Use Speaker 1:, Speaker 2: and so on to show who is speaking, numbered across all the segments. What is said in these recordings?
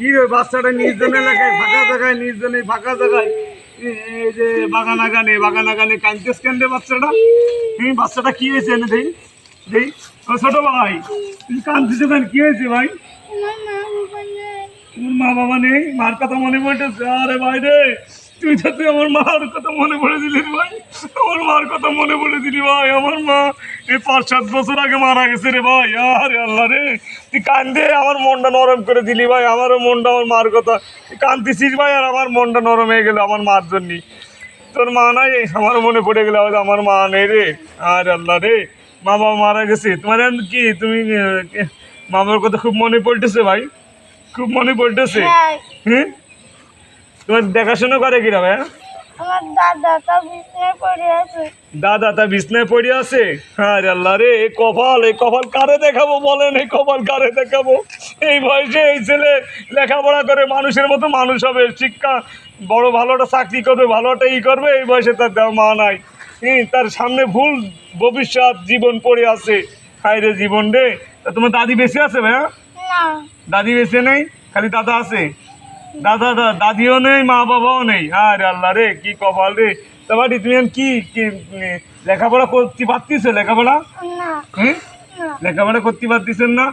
Speaker 1: কি বাচ্চাটা নির্জন এলাকায় ফাঁকা জায়গায় নির্জনে ফাঁকা জায়গায়? এই যে বাগানা গানে বাগানা গানে কাঁদতেস কেন রে বাচ্চাটা? এই বাচ্চাটা কি হয়েছে এনে দেই দেই? ও ছোট ভাই তুমি কাঁদতেছো কেন? কি হয়েছে ভাই? তোমার মা বাবা নেই। মার কথা মনে পড়েছে আরে ভাই রে! তুই তো তুই আমার মার কথা মনে পড়ে দিলি ভাই। আমার মার কথা মনে পড়ে দিলি ভাই। আমার মা এই পাঁচ সাত বছর আগে মারা গেছে রে ভাই। আরে আল্লাহ রে। তুই কান্দে আমার মনটা নরম করে দিলি ভাই। আমারও মনটা আমার মার কথা কান্দিছিস ভাই আর আমার মনটা নরম হয়ে গেল আমার মার জন্যই তোর মা নাই? আমার মনে পড়ে গেল হয়তো আমার মা নেই রে। আর আল্লাহ রে। মা বাবা মারা গেছে। তোমার কি? তুমি মা বাবার কথা খুব মনে পড়তেছে ভাই? খুব মনে পড়তেছে?
Speaker 2: হ্যাঁ।
Speaker 1: হুম তোমার দেখাশোনা করে কিরা ভাই
Speaker 2: আমার দাদা তা বিছনায় পড়ে আছে।
Speaker 1: আরে আল্লাহ রে এই কপাল এই কপাল কারে দেখাবো বলেন এই কপাল কারে দেখাবো? এই বয়সে এই ছেলে লেখাপড়া করে মানুষের মতো মানুষ হবে শিক্ষা বড় ভালো একটা চাকরি করবে ভালো একটা ই করবে এই বয়সে তার দেওয়া মা নাই। হুম, তার সামনে ভুল ভবিষ্যৎ জীবন পড়ে আছে। হায় রে জীবন রে তা তোমার দাদি বেঁচে আছে ভাইয়া? দাদি বেঁচে নেই? খালি দাদা আছে? দাদা দাদিও নেই মা বাবাও নেই। আরে আল্লাহ রে কি কপাল রে। তা বাড়ি তুমি কি লেখাপড়া করতে পারতিস লেখাপড়া? লেখাপড়া করতে পারতিসেন না?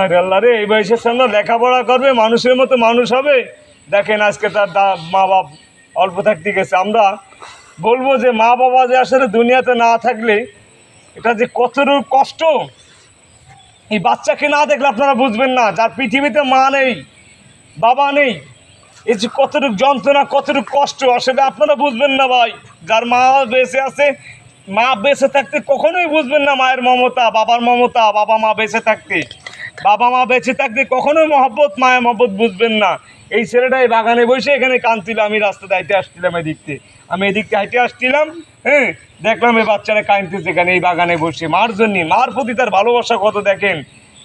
Speaker 1: আরে আল্লাহ রে এই বয়সের সামনে লেখাপড়া করবে মানুষের মতো মানুষ হবে। দেখেন আজকে তার মা বাপ অল্প থাকতে গেছে। আমরা বলব যে মা বাবা যে আসলে দুনিয়াতে না থাকলে এটা যে কতটুকু কষ্ট। এই বাচ্চাকে না দেখলে আপনারা বুঝবেন না যার পৃথিবীতে মা নেই। বাবা নেই। এই যে কতটুকু যন্ত্রণা, কতটুকু কষ্ট, আসলে আপনারা বুঝবেন না ভাই। যার মা বেঁচে আছে, মা বেঁচে থাকতে কখনোই বুঝবেন না মায়ের মমতা, বাবার মমতা, বাবা মা বেঁচে থাকতে। বাবা মা বেঁচে থাকতে কখনোই মহব্বত, মায়ের মহব্বত বুঝবেন না। এই ছেলেটা এই বাগানে বসে এখানে কাঁদছিল, আমি রাস্তাতে হাইটে আসছিলাম এদিকতে আমি এদিকতে হাইটে আসছিলাম হ্যাঁ দেখলাম এই বাচ্চারা কাঁদতেছে এখানে এই বাগানে বসে। মার জন্য, মার প্রতি তার ভালোবাসা কত দেখেন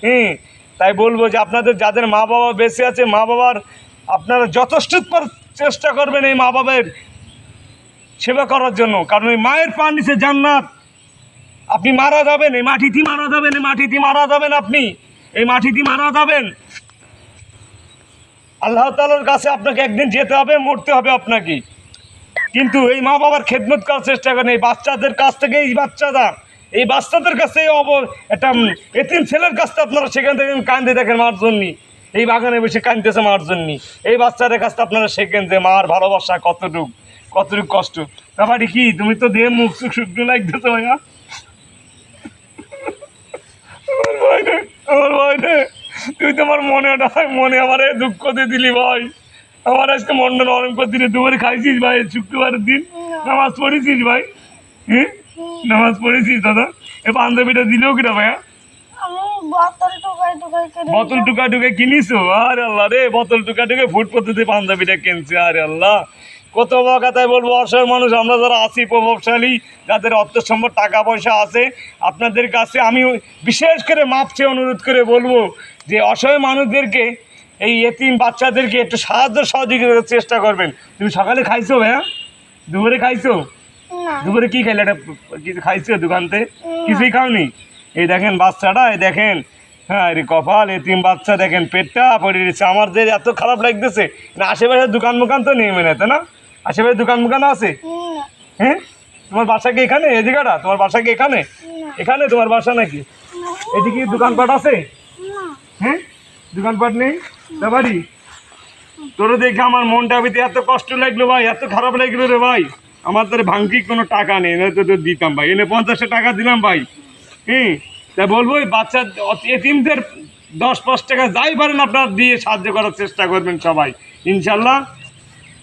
Speaker 1: হুম তাই বলব যে আপনাদের যাদের মা বাবা বেঁচে আছে, মা বাবার আপনারা যথেষ্ট চেষ্টা করবেন এই মা বাবার সেবা করার জন্য। কারণ এই মায়ের পা নিচে জান্নাত। আপনি মারা যাবেন, এই মাটিতে মারা যাবেন, এই মাটিতে মারা যাবেন আপনি। এই মাটিতে মারা যাবেন। আল্লাহ তালার কাছে আপনাকে একদিন যেতে হবে, মরতে হবে আপনাকে। কিন্তু এই মা বাবার খেদমত করার চেষ্টা করেন, এই বাচ্চাদের কাছ থেকে, এই বাচ্চারা এই বাচ্চাদের কাছে অব একটা এতিম ছেলের কাছ আপনারা সেখান থেকে কান্দে দেখেন মার জন্যই এই বাগানে বসে কান্দতেছে মার জন্য। এই বাচ্চাদের কাছ আপনারা শেখেন যে মার ভালোবাসা কতটুক কতটুক কষ্ট। ব্যাপারটি কি? তুমি তো দেহ মুখ সুখ শুকনো লাগতেছো ভাইয়া। আমার ভাই রে, আমার ভাই রে, তুই তোমার মনে মনে আমার দুঃখ দিয়ে দিলি ভাই। আমার আজকে মনটা নরম করে দিলে দুপুরে খাইছিস ভাই শুক্রবারের দিন। নামাজ পড়েছিস ভাই হ্যাঁ? নামাজ পড়েছিস দাদা? এ পাঞ্জাবিটা দিলেও কিনা ভাইয়া?
Speaker 2: বোতল
Speaker 1: টুকা টুকে কিনিছো আরে আল্লাহ রে বোতল টুকা টুকে ফুট পদ্ধতি পাঞ্জাবিটা কিনছে আরে আল্লাহ। কত কথায় বলব অসহায় মানুষ আমরা যারা আছি প্রভাবশালী যাদের অর্থ সম্পদ টাকা পয়সা আছে আপনাদের কাছে আমি বিশেষ করে মাপ চেয়ে অনুরোধ করে বলব যে অসহায় মানুষদেরকে এই এতিম বাচ্চাদেরকে একটু সাহায্য সহযোগিতার চেষ্টা করবেন। তুমি সকালে খাইছো ভাইয়া? দুপুরে খাইছো? দুপুরে কি খাইলে? একটা কিছু খাইছো দোকানতে? কিছুই খাওনি? এই দেখেন বাচ্চাটা এই দেখেন। হ্যাঁ রে কপাল এই তিন বাচ্চা দেখেন পেটটা পড়ে রয়েছে। আমার যে এত খারাপ লাগতেছে না আশেপাশে দোকান মোকান তো নেই মেনে তাই না? আশেপাশে দোকান মোকান আছে? হ্যাঁ? তোমার বাসা কি এখানে? এই জায়গাটা? তোমার বাসা কি এখানে? এখানে তোমার বাসা নাকি? এদিকে দোকানপাট আছে? হ্যাঁ? দোকানপাট নেই? তা বাড়ি? তোর দেখে আমার মনটা এত কষ্ট লাগল ভাই এত খারাপ লাগল রে ভাই। আমার তোর ভাঙ্গি কোনো টাকা নেই না তো দিতাম ভাই। এনে পঞ্চাশটা টাকা দিলাম ভাই। হুম? তা বলব বাচ্চা এতিমদের দশ পাঁচ টাকা যাই পারেন আপনার দিয়ে সাহায্য করার চেষ্টা করবেন সবাই ইনশাল্লাহ।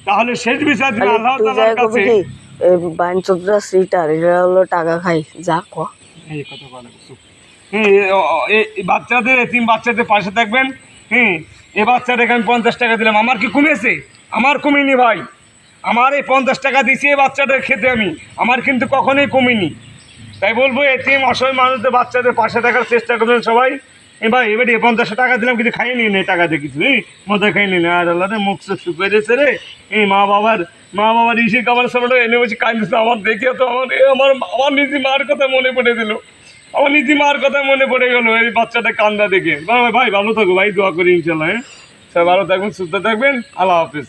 Speaker 1: তাহলে শেষ বিচার দিন আল্লাহ তাআলার কাছে।
Speaker 3: কি? সিটার এটা হলো টাকা খাই যা ক।
Speaker 1: এই কথা বলে এই বাচ্চাদের এতিম বাচ্চাদের পাশে থাকবেন। হুম? এ বাচ্চাটাকে আমি পঞ্চাশ টাকা দিলাম। আমার কি কমেছে? আমার কমেনি ভাই। আমার এই পঞ্চাশ টাকা দিছি এই বাচ্চাদের খেতে আমি। আমার কিন্তু কখনোই কমিনি। তাই বলব এতিম অসহায় মানুষদের বাচ্চাদের পাশে থাকার চেষ্টা করবেন সবাই। এ ভাই এবারে পঞ্চাশ টাকা দিলাম, কিন্তু খাইয়ে নিয়ে নে টাকা দিয়ে কিছু, এই মজা খাইয়ে নিয়ে আর আল্লাহ মুখ চোখ শুকিয়ে রে। এই মা বাবার মা বাবার ইসে কামার সামনে এনে বসে কাঁদছে আমার দেখে, তো আমার আমার আমার নিজে মার কথা মনে পড়ে দিল আমার নিজে মার কথা মনে পড়ে গেল, এই বাচ্চাটা কান্দা দেখে। ভাই ভালো থাকো, ভাই, দোয়া করি ইনশাল্লাহ হ্যাঁ। সবাই ভালো থাকবেন, সুস্থ থাকবেন। আল্লাহ হাফিজ।